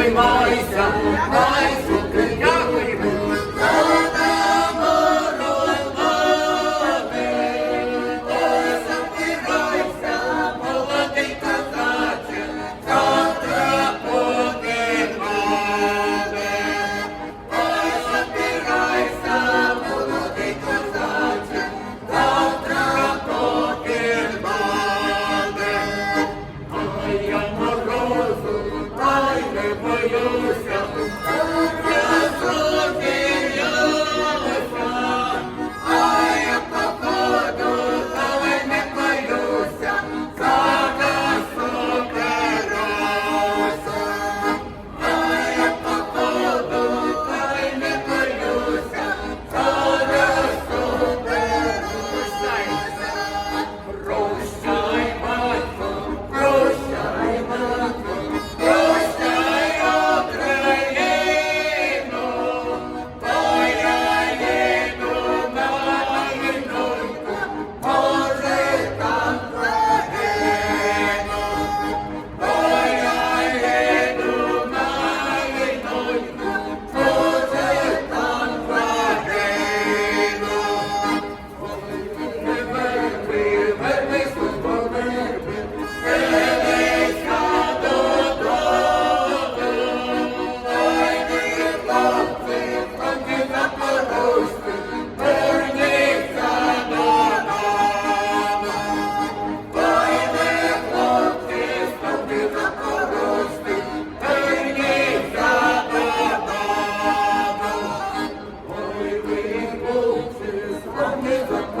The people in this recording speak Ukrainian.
обіймайся, дай не боюся. never